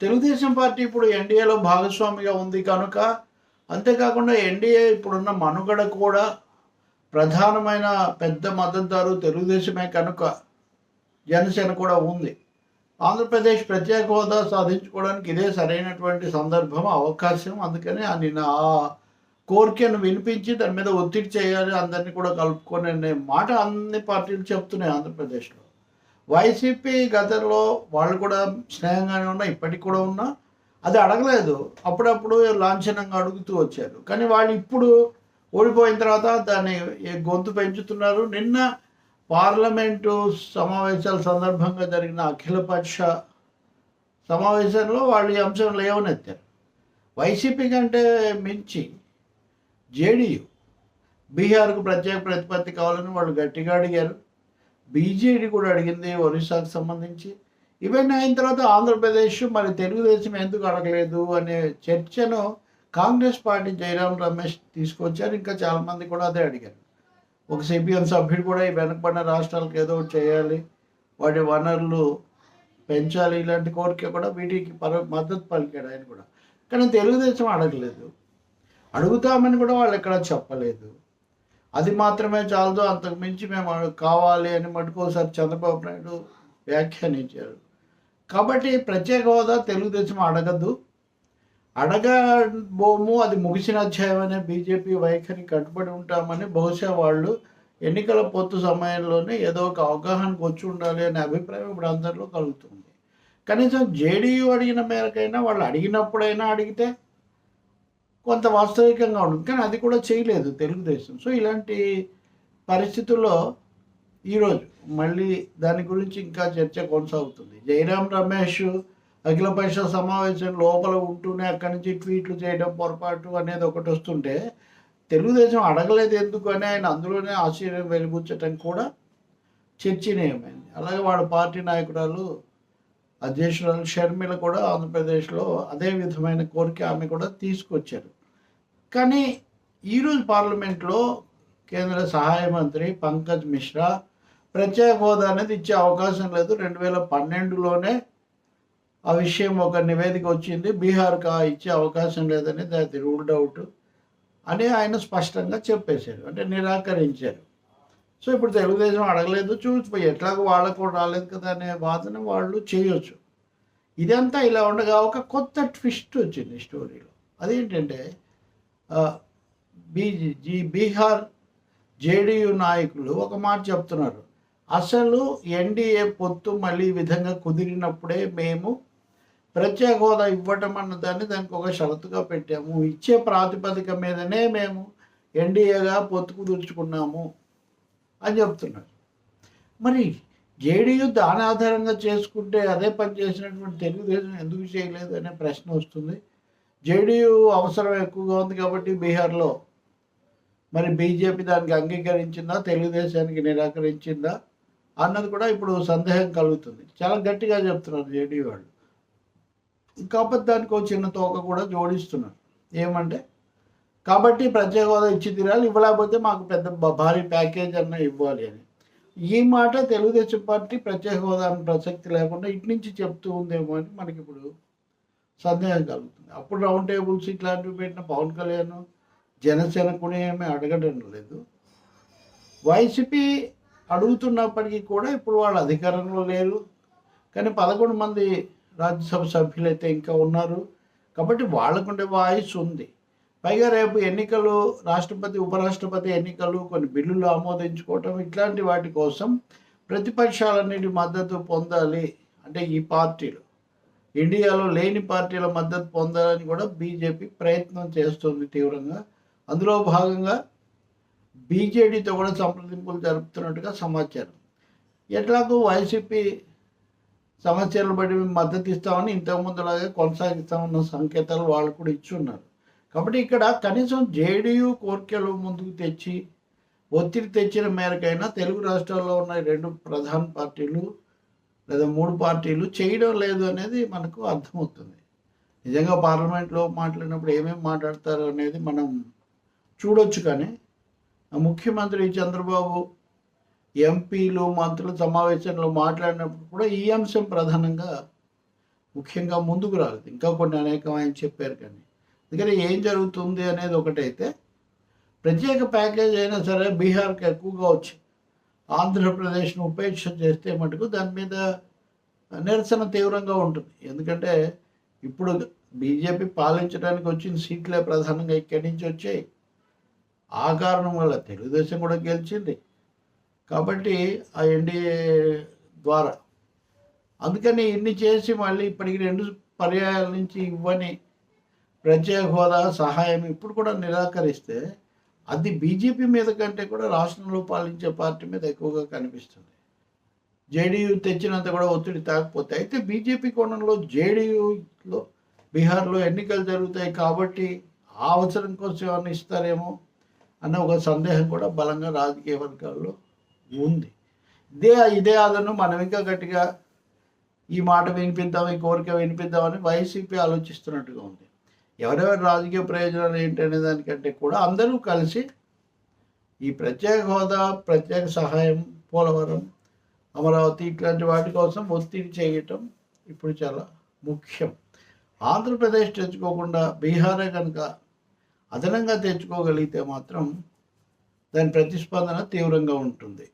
Telugu Desam party ఇప్పుడు ఎన్డీఏలో భాగస్వామిగా ఉంది కనుక అంతేకాకుండా ఎన్డీఏ ఇప్పుడున్న మనుగడ కూడా ప్రధానమైన పెద్ద మద్దతుదారు తెలుగుదేశమే కనుక జనసేన కూడా ఉంది. ఆంధ్రప్రదేశ్ ప్రత్యేక హోదా సాధించుకోవడానికి ఇదే సరైనటువంటి సందర్భం అవకాశం. అందుకని నిన్న ఆ కోరికను వినిపించి దాని మీద ఒత్తిడి చేయాలి అందరినీ కూడా కలుపుకొని అనే మాట అన్ని పార్టీలు చెప్తున్నాయి ఆంధ్రప్రదేశ్లో. వైసీపీ గతంలో వాళ్ళు కూడా స్నేహంగానే ఉన్నా ఇప్పటికి కూడా ఉన్నా అది అడగలేదు. అప్పుడప్పుడు లాంఛనంగా అడుగుతూ వచ్చారు. కానీ వాళ్ళు ఇప్పుడు ఓడిపోయిన తర్వాత దాన్ని గొంతు పెంచుతున్నారు. నిన్న పార్లమెంటు సమావేశాల సందర్భంగా జరిగిన అఖిలపక్ష సమావేశంలో వాళ్ళు ఈ అంశం లేవనెత్తారు. వైసీపీ కంటే మించి జేడీయూ బీహార్కు ప్రత్యేక ప్రతిపత్తి కావాలని వాళ్ళు గట్టిగా అడిగారు. బీజేడీ కూడా అడిగింది ఒరిస్సాకు సంబంధించి. ఇవన్నీ అయిన తర్వాత ఆంధ్రప్రదేశ్ మరి తెలుగుదేశం ఎందుకు అడగలేదు అనే చర్చను కాంగ్రెస్ పార్టీ జయరాం రమేష్ తీసుకొచ్చారు. ఇంకా చాలామంది కూడా అదే అడిగారు. ఒక సిపిఎం సభ్యుడు కూడా ఈ వెనకబడిన రాష్ట్రాలకు ఏదో చేయాలి. వాటి వనరులు పెంచాలి. ఇలాంటి కోరిక కూడా వీటికి పర మద్దతు పలికాడు ఆయన కూడా. కానీ తెలుగుదేశం అడగలేదు. అడుగుతామని కూడా వాళ్ళు ఎక్కడ చెప్పలేదు. అది మాత్రమే చాలదు. అంతకు మించి మేము కావాలి అని మటుకోసారి చంద్రబాబు నాయుడు వ్యాఖ్యానించారు. కాబట్టి ప్రత్యేక హోదా తెలుగుదేశం అడగద్దు అడగబోము. అది ముగిసిన అధ్యాయం అనే బీజేపీ వైఖరి కట్టుబడి ఉంటామని బహుశా వాళ్ళు ఎన్నికల పొత్తు సమయంలోనే ఏదో ఒక అవగాహనకు వచ్చి ఉండాలి అనే అభిప్రాయం ఇప్పుడు అందరిలో కలుగుతుంది. కనీసం జేడీయూ అడిగిన మేరకైనా వాళ్ళు అడిగినప్పుడైనా అడిగితే కొంత వాస్తవికంగా ఉంటుంది. కానీ అది కూడా చేయలేదు తెలుగుదేశం. సో ఇలాంటి పరిస్థితుల్లో ఈరోజు మళ్ళీ దాని గురించి ఇంకా చర్చ కొనసాగుతుంది. జయరాం రమేష్ అఖిలపక్ష సమావేశం లోపల ఉంటూనే అక్కడి నుంచి ట్వీట్లు చేయడం పొరపాటు అనేది ఒకటి వస్తుంటే తెలుగుదేశం అడగలేదు ఎందుకు అని ఆయన అందులోనే ఆశ్చర్యం వెలిబుచ్చటం కూడా చర్చనీయమైంది. అలాగే వాళ్ళ పార్టీ నాయకురాలు అధ్యక్షురాలు షర్మిల కూడా ఆంధ్రప్రదేశ్లో అదే విధమైన కోరిక ఆమె కూడా తీసుకొచ్చారు. కానీ ఈరోజు పార్లమెంట్లో కేంద్ర సహాయ మంత్రి పంకజ్ మిశ్రా ప్రత్యేక హోదా అనేది ఇచ్చే అవకాశం లేదు. రెండు వేల పన్నెండులోనే ఆ విషయం ఒక నివేదిక వచ్చింది. బీహార్కి ఇచ్చే అవకాశం లేదని అది రూల్డ్ అవుట్ అని ఆయన స్పష్టంగా చెప్పేశారు. అంటే నిరాకరించారు. సో ఇప్పుడు తెలుగుదేశం అడగలేదు. చూసిపోయి ఎట్లాగో వాళ్ళకు కూడా రాలేదు కదా అనే వాదన వాళ్ళు చేయొచ్చు. ఇదంతా ఇలా ఉండగా ఒక కొత్త ట్విస్ట్ వచ్చింది స్టోరీలో. అదేంటంటే బీ జీ బీహార్ జేడీయూ నాయకులు ఒక మాట చెప్తున్నారు. అసలు ఎన్డీఏ పొత్తు మళ్ళీ ఈ విధంగా కుదిరినప్పుడే మేము ప్రత్యేక హోదా ఇవ్వటం అన్న దాన్ని దానికి ఒక షరతుగా పెట్టాము. ఇచ్చే ప్రాతిపదిక మీదనే మేము ఎన్డీఏగా పొత్తు కుదుర్చుకున్నాము అని చెప్తున్నారు. మరి జేడీయూ దాని ఆధారంగా చేసుకుంటే అదే పని చేసినటువంటి తెలుగుదేశం ఎందుకు చేయలేదు అనే ప్రశ్న వస్తుంది. జేడీయూ అవసరం ఎక్కువగా ఉంది కాబట్టి బీహార్లో. మరి బీజేపీ దానికి అంగీకరించిందా? తెలుగుదేశానికి నిరాకరించిందా? అన్నది కూడా ఇప్పుడు సందేహం కలుగుతుంది. చాలా గట్టిగా చెప్తున్నారు జేడీ వాళ్ళు. కాకపోతే దానికి ఒక చిన్న తోక కూడా జోడిస్తున్నారు. ఏమంటే కాబట్టి ప్రత్యేక హోదా ఇచ్చి తీరాలి ఇవ్వలేకపోతే మాకు పెద్ద భారీ ప్యాకేజ్ అన్న ఇవ్వాలి అని. ఈ మాట తెలుగుదేశం పార్టీ ప్రత్యేక హోదా ప్రసక్తి లేకుండా ఇటు నుంచి చెప్తూ ఉందేమో అని మనకి ఇప్పుడు సందేహం కలుగుతుంది. అప్పుడు రౌండ్ టేబుల్స్ ఇట్లాంటివి పెట్టిన పవన్ కళ్యాణ్ జనసేన కూడా ఏమీ అడగడం లేదు. వైసీపీ అడుగుతున్నప్పటికీ కూడా ఇప్పుడు వాళ్ళు అధికారంలో లేరు. కానీ పదకొండు మంది రాజ్యసభ సభ్యులైతే ఇంకా ఉన్నారు. కాబట్టి వాళ్ళకుండే వాయిస్ ఉంది. పైగా రేపు ఎన్నికలు రాష్ట్రపతి ఉపరాష్ట్రపతి ఎన్నికలు కొన్ని బిల్లులు ఆమోదించుకోవటం ఇట్లాంటి వాటి కోసం ప్రతిపక్షాలన్నిటి మద్దతు పొందాలి. అంటే ఈ పార్టీలు. ఇండియాలో లేని పార్టీల మద్దతు పొందాలని కూడా బీజేపీ ప్రయత్నం చేస్తుంది తీవ్రంగా. అందులో భాగంగా బీజేడీతో కూడా సంప్రదింపులు జరుపుతున్నట్టుగా సమాచారం. ఎట్లాగో వైసీపీ సమస్యలు బట్టి మేము మద్దతు ఇస్తామని ఇంతకుముందులాగే కొనసాగిస్తామన్న సంకేతాలు వాళ్ళు కూడా ఇచ్చున్నారు. కాబట్టి ఇక్కడ కనీసం జేడీయూ కోరికలు ముందుకు తెచ్చి ఒత్తిడి తెచ్చిన మేరకైనా తెలుగు రాష్ట్రాల్లో ఉన్న రెండు ప్రధాన పార్టీలు లేదా మూడు పార్టీలు చేయడం లేదు అనేది మనకు అర్థమవుతుంది. నిజంగా పార్లమెంట్లో మాట్లాడినప్పుడు ఏమేమి మాట్లాడతారు అనేది మనం చూడొచ్చు కానీ ముఖ్యమంత్రి చంద్రబాబు ఎంపీలు మంత్రుల సమావేశంలో మాట్లాడినప్పుడు కూడా ఈ అంశం ప్రధానంగా ముఖ్యంగా ముందుకు రాలేదు. ఇంకా కొన్ని అనేకం ఆయన చెప్పారు కానీ. అందుకని ఏం జరుగుతుంది అనేది ఒకటైతే ప్రత్యేక ప్యాకేజ్ అయినా సరే బీహార్కి ఎక్కువగా వచ్చింది. ఆంధ్రప్రదేశ్ను ఉపేక్ష చేస్తే మటుకు దాని మీద నిరసన తీవ్రంగా ఉంటుంది. ఎందుకంటే ఇప్పుడు బీజేపీ పాలించడానికి వచ్చిన సీట్లే ప్రధానంగా ఇక్కడి నుంచి వచ్చాయి. ఆ కారణం వల్ల తెలుగుదేశం కూడా గెలిచింది. కాబట్టి ఆ ఎన్డీఏ ద్వారా అందుకని ఇన్ని చేసి మళ్ళీ ఇప్పటికి రెండు పర్యాయాల నుంచి ఇవ్వని ప్రత్యేక హోదా సహాయం ఇప్పుడు కూడా నిరాకరిస్తే అది బీజేపీ మీద కంటే కూడా రాష్ట్రంలో పాలించే పార్టీ మీద ఎక్కువగా కనిపిస్తుంది. జేడీయూ తెచ్చినంత కూడా ఒత్తిడి తాకపోతే అయితే బీజేపీ కోణంలో జేడీయూలో బీహార్లో ఎన్నికలు జరుగుతాయి కాబట్టి ఆ అవసరం కోసం ఏమన్నా ఇస్తారేమో అన్న ఒక సందేహం కూడా బలంగా రాజకీయ వర్గాల్లో ఉంది. ఇదే ఇదే అదను మనం ఇంకా గట్టిగా ఈ మాట వినిపిద్దాం ఈ కోరిక వినిపిద్దామని వైసీపీ ఆలోచిస్తున్నట్టుగా ఉంది. ఎవరెవరి రాజకీయ ప్రయోజనాలు ఏంటనే దానికంటే కూడా అందరూ కలిసి ఈ ప్రత్యేక హోదా ప్రత్యేక సహాయం పోలవరం అమరావతి ఇట్లాంటి వాటి కోసం ఒత్తిడి చేయటం ఇప్పుడు చాలా ముఖ్యం. ఆంధ్రప్రదేశ్ తెచ్చుకోకుండా బీహారే కనుక అదనంగా తెచ్చుకోగలిగితే మాత్రం దాని ప్రతిస్పందన తీవ్రంగా ఉంటుంది.